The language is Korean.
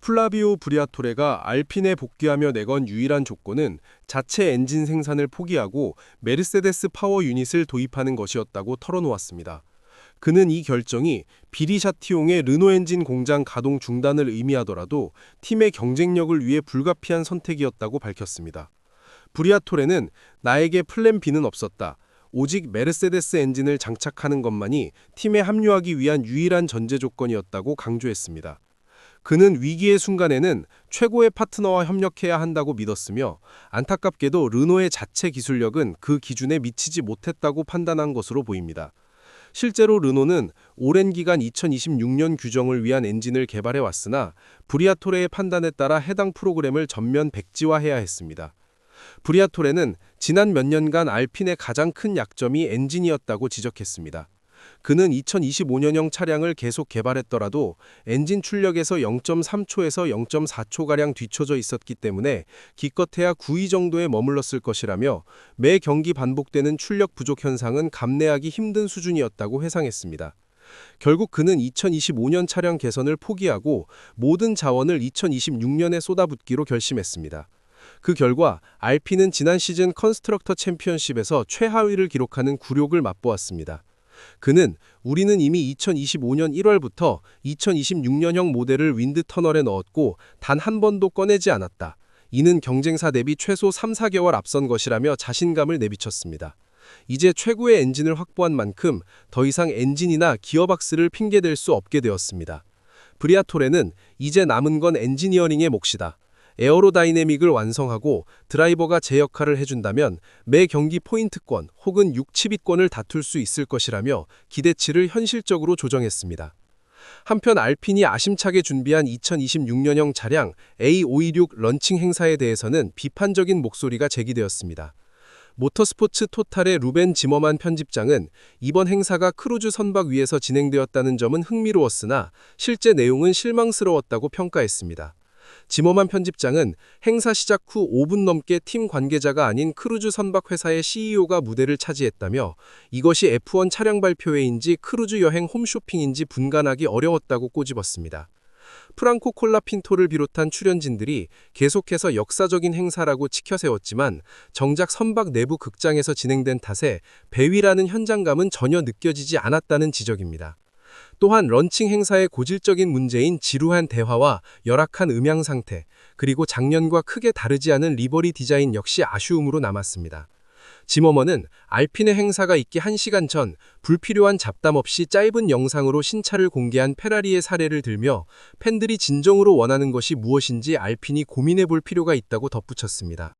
플라비오 브리아토레가 알핀에 복귀하며 내건 유일한 조건은 자체 엔진 생산을 포기하고 메르세데스 파워 유닛을 도입하는 것이었다고 털어놓았습니다. 그는 이 결정이 비리샤티용의 르노 엔진 공장 가동 중단을 의미하더라도 팀의 경쟁력을 위해 불가피한 선택이었다고 밝혔습니다. 브리아토레는 나에게 플랜 B는 없었다. 오직 메르세데스 엔진을 장착하는 것만이 팀에 합류하기 위한 유일한 전제 조건이었다고 강조했습니다. 그는 위기의 순간에는 최고의 파트너와 협력해야 한다고 믿었으며 안타깝게도 르노의 자체 기술력은 그 기준에 미치지 못했다고 판단한 것으로 보입니다. 실제로 르노는 오랜 기간 2026년 규정을 위한 엔진을 개발해 왔으나 브리아토레의 판단에 따라 해당 프로그램을 전면 백지화해야 했습니다. 브리아토레는 지난 몇 년간 알핀의 가장 큰 약점이 엔진이었다고 지적했습니다. 그는 2025년형 차량을 계속 개발했더라도 엔진 출력에서 0.3초에서 0.4초가량 뒤처져 있었기 때문에 기껏해야 9위 정도에 머물렀을 것이라며 매 경기 반복되는 출력 부족 현상은 감내하기 힘든 수준이었다고 회상했습니다. 결국 그는 2025년 차량 개선을 포기하고 모든 자원을 2026년에 쏟아붓기로 결심했습니다. 그 결과 알피는 지난 시즌 컨스트럭터 챔피언십에서 최하위를 기록하는 굴욕을 맛보았습니다. 그는 우리는 이미 2025년 1월부터 2026년형 모델을 윈드 터널에 넣었고 단 한 번도 꺼내지 않았다. 이는 경쟁사 대비 최소 3, 4개월 앞선 것이라며 자신감을 내비쳤습니다. 이제 최고의 엔진을 확보한 만큼 더 이상 엔진이나 기어박스를 핑계댈 수 없게 되었습니다. 브리아토레는 이제 남은 건 엔지니어링의 몫이다. 에어로다이내믹을 완성하고 드라이버가 제 역할을 해준다면 매 경기 포인트권 혹은 6, 7위권을 다툴 수 있을 것이라며 기대치를 현실적으로 조정했습니다. 한편 알핀이 아심차게 준비한 2026년형 차량 A526 런칭 행사에 대해서는 비판적인 목소리가 제기되었습니다. 모터스포츠 토탈의 루벤 지머만 편집장은 이번 행사가 크루즈 선박 위에서 진행되었다는 점은 흥미로웠으나 실제 내용은 실망스러웠다고 평가했습니다. 지머만 편집장은 행사 시작 후 5분 넘게 팀 관계자가 아닌 크루즈 선박 회사의 CEO가 무대를 차지했다며 이것이 F1 차량 발표회인지 크루즈 여행 홈쇼핑인지 분간하기 어려웠다고 꼬집었습니다. 프랑코 콜라핀토를 비롯한 출연진들이 계속해서 역사적인 행사라고 치켜세웠지만 정작 선박 내부 극장에서 진행된 탓에 배위라는 현장감은 전혀 느껴지지 않았다는 지적입니다. 또한 런칭 행사의 고질적인 문제인 지루한 대화와 열악한 음향 상태, 그리고 작년과 크게 다르지 않은 리버리 디자인 역시 아쉬움으로 남았습니다. 지머먼은 알핀의 행사가 있기 1시간 전 불필요한 잡담 없이 짧은 영상으로 신차를 공개한 페라리의 사례를 들며 팬들이 진정으로 원하는 것이 무엇인지 알핀이 고민해 볼 필요가 있다고 덧붙였습니다.